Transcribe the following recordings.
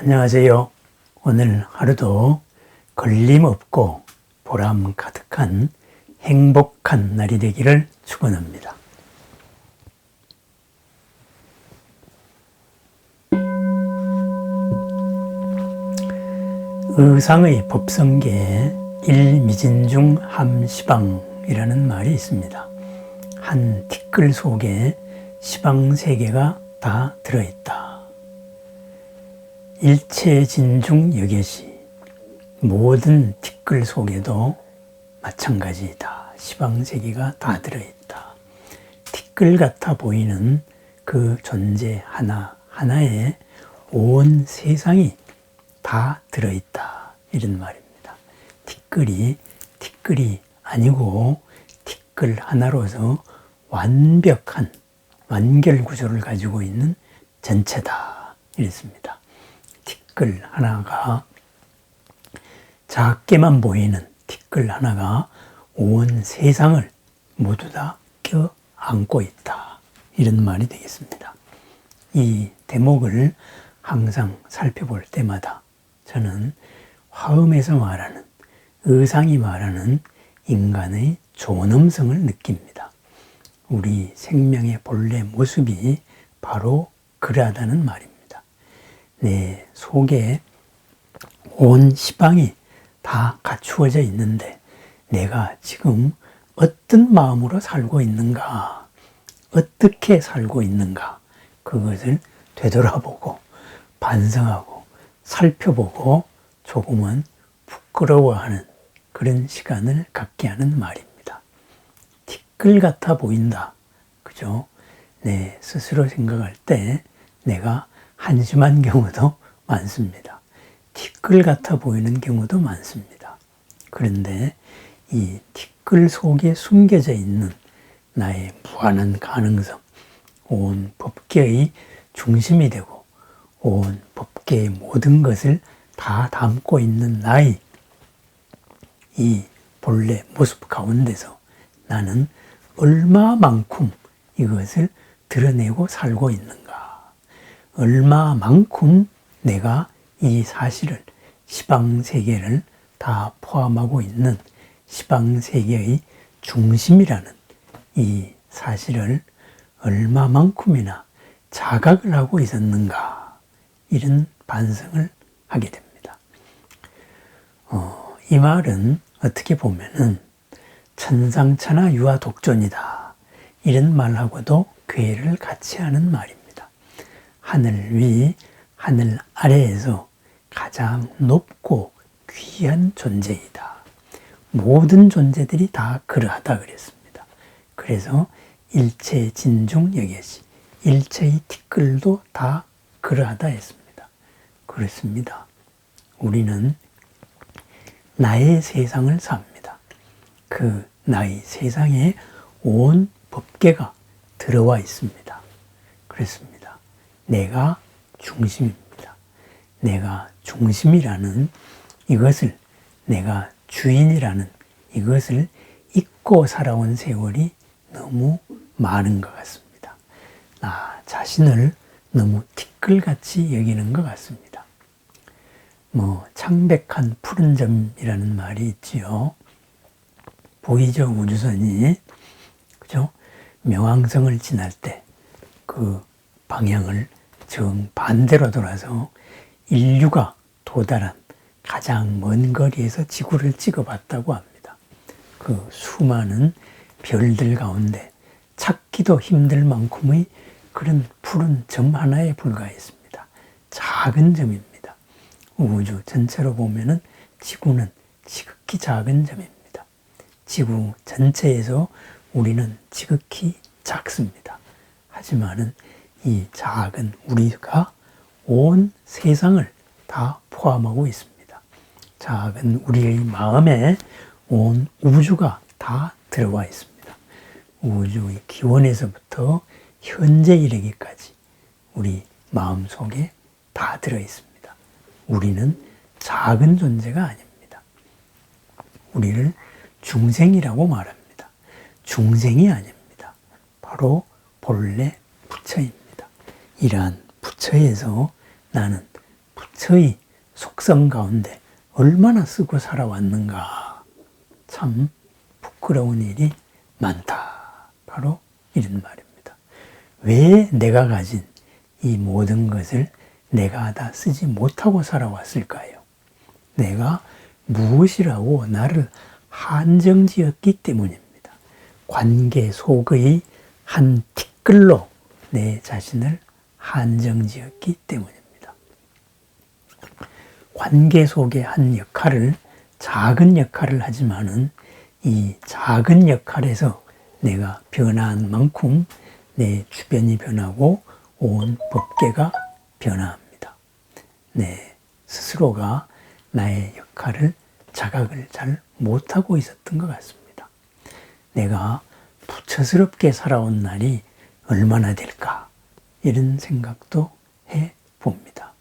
안녕하세요. 오늘 하루도 걸림없고 보람 가득한 행복한 날이 되기를 축원합니다. 의상의 법성계에 일미진중 함시방이라는 말이 있습니다. 한 티끌 속에 시방 세 개가 다 들어있다. 일체진중 여객시 모든 티끌 속에도 마찬가지이다. 시방 세 개가 다 들어있다. 티끌 같아 보이는 그 존재 하나 하나에 온 세상이 다 들어있다. 이런 말입니다. 티끌이 티끌이 아니고 티끌 하나로서 완벽한 완결 구조를 가지고 있는 전체다. 이랬습니다. 티끌 하나가 작게만 보이는 티끌 하나가 온 세상을 모두 다 껴안고 있다. 이런 말이 되겠습니다. 이 대목을 항상 살펴볼 때마다 저는 화음에서 말하는 의상이 말하는 인간의 존엄성을 느낍니다. 우리 생명의 본래 모습이 바로 그러하다는 말입니다. 내 속에 온 시방이 다 갖추어져 있는데 내가 지금 어떤 마음으로 살고 있는가, 어떻게 살고 있는가, 그것을 되돌아보고 반성하고 살펴보고 조금은 부끄러워하는 그런 시간을 갖게 하는 말입니다. 티끌 같아 보인다. 그죠? 내 스스로 생각할 때 내가 한심한 경우도 많습니다. 티끌 같아 보이는 경우도 많습니다. 그런데 이 티끌 속에 숨겨져 있는 나의 무한한 가능성, 온 법계의 중심이 되고 온 법계의 모든 것을 다 담고 있는 나의 이 본래 모습 가운데서 나는 얼마만큼 이것을 드러내고 살고 있는가. 얼마만큼 내가 이 사실을 시방 세계를 다 포함하고 있는 시방 세계의 중심이라는 이 사실을 얼마만큼이나 자각을 하고 있었는가. 이런 반성을 하게 됩니다. 어, 이 말은 어떻게 보면은 천상천하 유아 독존이다. 이런 말하고도 괴를 같이 하는 말입니다. 하늘 위, 하늘 아래에서 가장 높고 귀한 존재이다. 모든 존재들이 다 그러하다 그랬습니다. 그래서 일체 진중 여객시, 일체의 티끌도 다 그러하다 했습니다. 그렇습니다. 우리는 나의 세상을 삽니다. 그 나의 세상에 온 법계가 들어와 있습니다. 그렇습니다. 내가 중심입니다. 내가 중심이라는 이것을 내가 주인이라는 이것을 잊고 살아온 세월이 너무 많은 것 같습니다. 나 자신을 너무 티끌같이 여기는 것 같습니다. 뭐 창백한 푸른 점이라는 말이 있지요. 보이죠 우주선이 그죠? 명왕성을 지날 때 그 방향을 정 반대로 돌아서 인류가 도달한 가장 먼 거리에서 지구를 찍어봤다고 합니다. 그 수많은 별들 가운데 찾기도 힘들 만큼의 그런 푸른 점 하나에 불과했습니다. 작은 점입니다. 우주 전체로 보면은 지구는 지극히 작은 점입니다. 지구 전체에서 우리는 지극히 작습니다. 하지만은 이 작은 우리가 온 세상을 다 포함하고 있습니다. 작은 우리의 마음에 온 우주가 다 들어와 있습니다. 우주의 기원에서부터 현재 이르기까지 우리 마음 속에 다 들어 있습니다. 우리는 작은 존재가 아닙니다. 우리를 중생이라고 말합니다. 중생이 아닙니다. 바로 본래 부처입니다. 이러한 부처에서 나는 부처의 속성 가운데 얼마나 쓰고 살아왔는가. 참 부끄러운 일이 많다. 바로 이런 말입니다. 왜 내가 가진 이 모든 것을 내가 다 쓰지 못하고 살아왔을까요? 내가 무엇이라고 나를 한정 지었기 때문입니다. 관계 속의 한 티끌로 내 자신을 한정지었기 때문입니다. 관계 속의 한 역할을 작은 역할을 하지만은 이 작은 역할에서 내가 변화한 만큼 내 주변이 변하고 온 법계가 변화합니다. 내 스스로가 나의 역할을 자각을 잘 못하고 있었던 것 같습니다. 내가 부처스럽게 살아온 날이 얼마나 될까 이런 생각도 해 봅니다.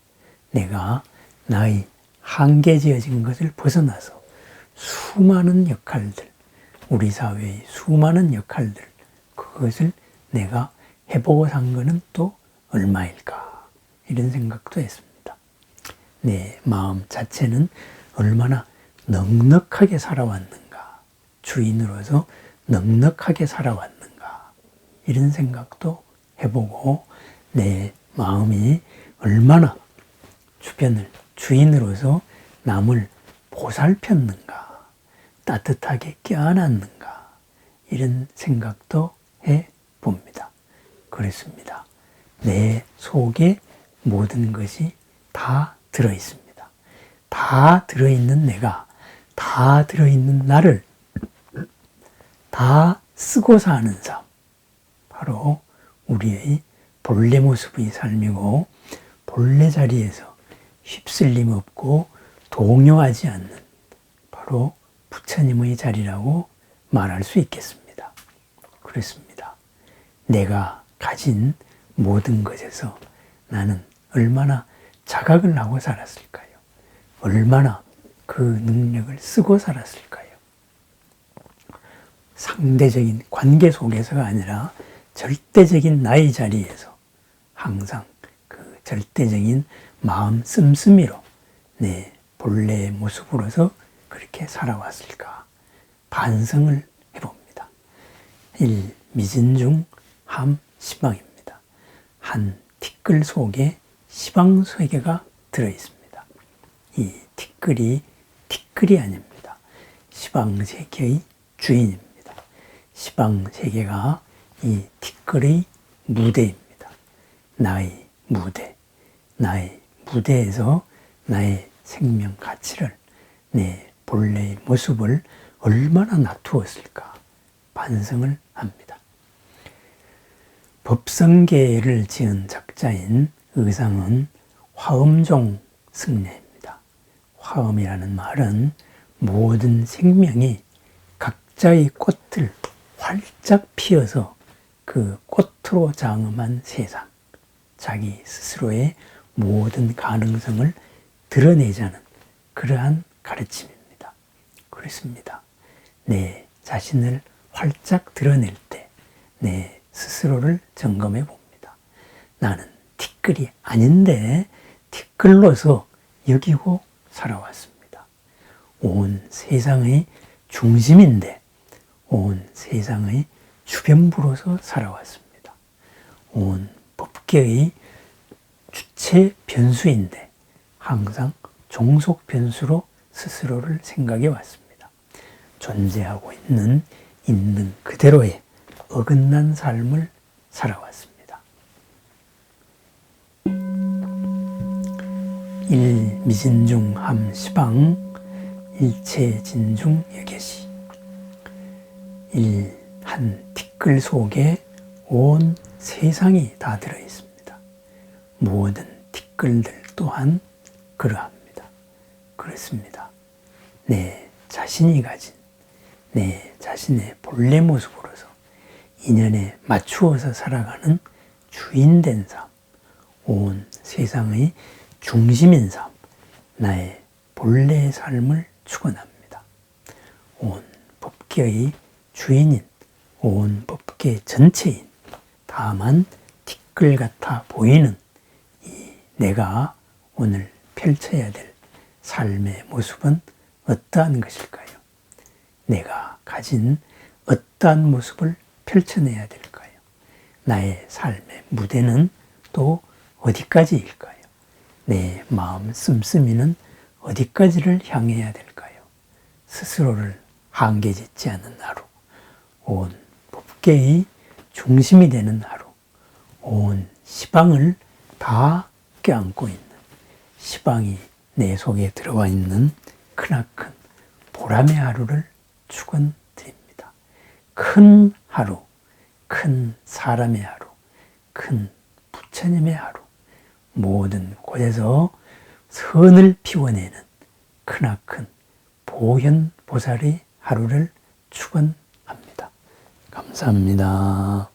내가 나의 한계 지어진 것을 벗어나서 수많은 역할들, 우리 사회의 수많은 역할들, 그것을 내가 해보고 산 것은 또 얼마일까? 이런 생각도 했습니다. 내 마음 자체는 얼마나 넉넉하게 살아왔는가? 주인으로서 넉넉하게 살아왔는가? 이런 생각도 해보고 내 마음이 얼마나 주변을 주인으로서 남을 보살폈는가, 따뜻하게 껴안았는가, 이런 생각도 해 봅니다. 그렇습니다. 내 속에 모든 것이 다 들어 있습니다. 다 들어 있는 내가, 다 들어 있는 나를 다 쓰고 사는 삶. 바로 우리의 본래 모습의 삶이고, 본래 자리에서 휩쓸림 없고 동요하지 않는 바로 부처님의 자리라고 말할 수 있겠습니다. 그렇습니다. 내가 가진 모든 것에서 나는 얼마나 자각을 하고 살았을까요? 얼마나 그 능력을 쓰고 살았을까요? 상대적인 관계 속에서가 아니라 절대적인 나의 자리에서 항상 그 절대적인 마음 씀씀이로 내 본래의 모습으로서 그렇게 살아왔을까 반성을 해봅니다. 1. 미진중 함 시방입니다. 한 티끌 속에 시방 세계가 들어 있습니다. 이 티끌이 티끌이 아닙니다. 시방 세계의 주인입니다. 시방 세계가 이 티끌의 무대입니다. 나의 무대, 나의 무대에서 나의 생명 가치를 내 본래의 모습을 얼마나 놔두었을까 반성을 합니다. 법성계를 지은 작자인 의상은 화음종 승려입니다. 화음이라는 말은 모든 생명이 각자의 꽃을 활짝 피어서 그 꽃으로 장엄한 세상, 자기 스스로의 모든 가능성을 드러내자는 그러한 가르침입니다. 그렇습니다. 내 자신을 활짝 드러낼 때 내 스스로를 점검해 봅니다. 나는 티끌이 아닌데 티끌로서 여기고 살아왔습니다. 온 세상의 중심인데 온 세상의 주변부로서 살아왔습니다. 온 법계의 주체 변수인데 항상 종속 변수로 스스로를 생각해 왔습니다. 존재하고 있는 있는 그대로의 어긋난 삶을 살아왔습니다. 일 미진중 함 시방 일체 진중 여계시 일한 티끌 속에 온 세상이 다 들어 있습니다. 모든 티끌들 또한 그러합니다. 그렇습니다. 내 자신이 가진 내 자신의 본래 모습으로서 인연에 맞추어서 살아가는 주인된 삶, 온 세상의 중심인 삶, 나의 본래의 삶을 축원합니다. 온 법계의 주인인, 온 법계 전체인, 다만 티끌 같아 보이는 내가 오늘 펼쳐야 될 삶의 모습은 어떠한 것일까요? 내가 가진 어떠한 모습을 펼쳐내야 될까요? 나의 삶의 무대는 또 어디까지일까요? 내 마음 씀씀이는 어디까지를 향해야 될까요? 스스로를 한계 짓지 않는 하루, 온 법계의 중심이 되는 하루, 온 시방을 다 껴안고 있는 시방이 내 속에 들어와 있는 크나큰 보람의 하루를 축원드립니다. 큰 하루, 큰 사람의 하루, 큰 부처님의 하루, 모든 곳에서 선을 피워내는 크나큰 보현 보살의 하루를 축원합니다. 감사합니다.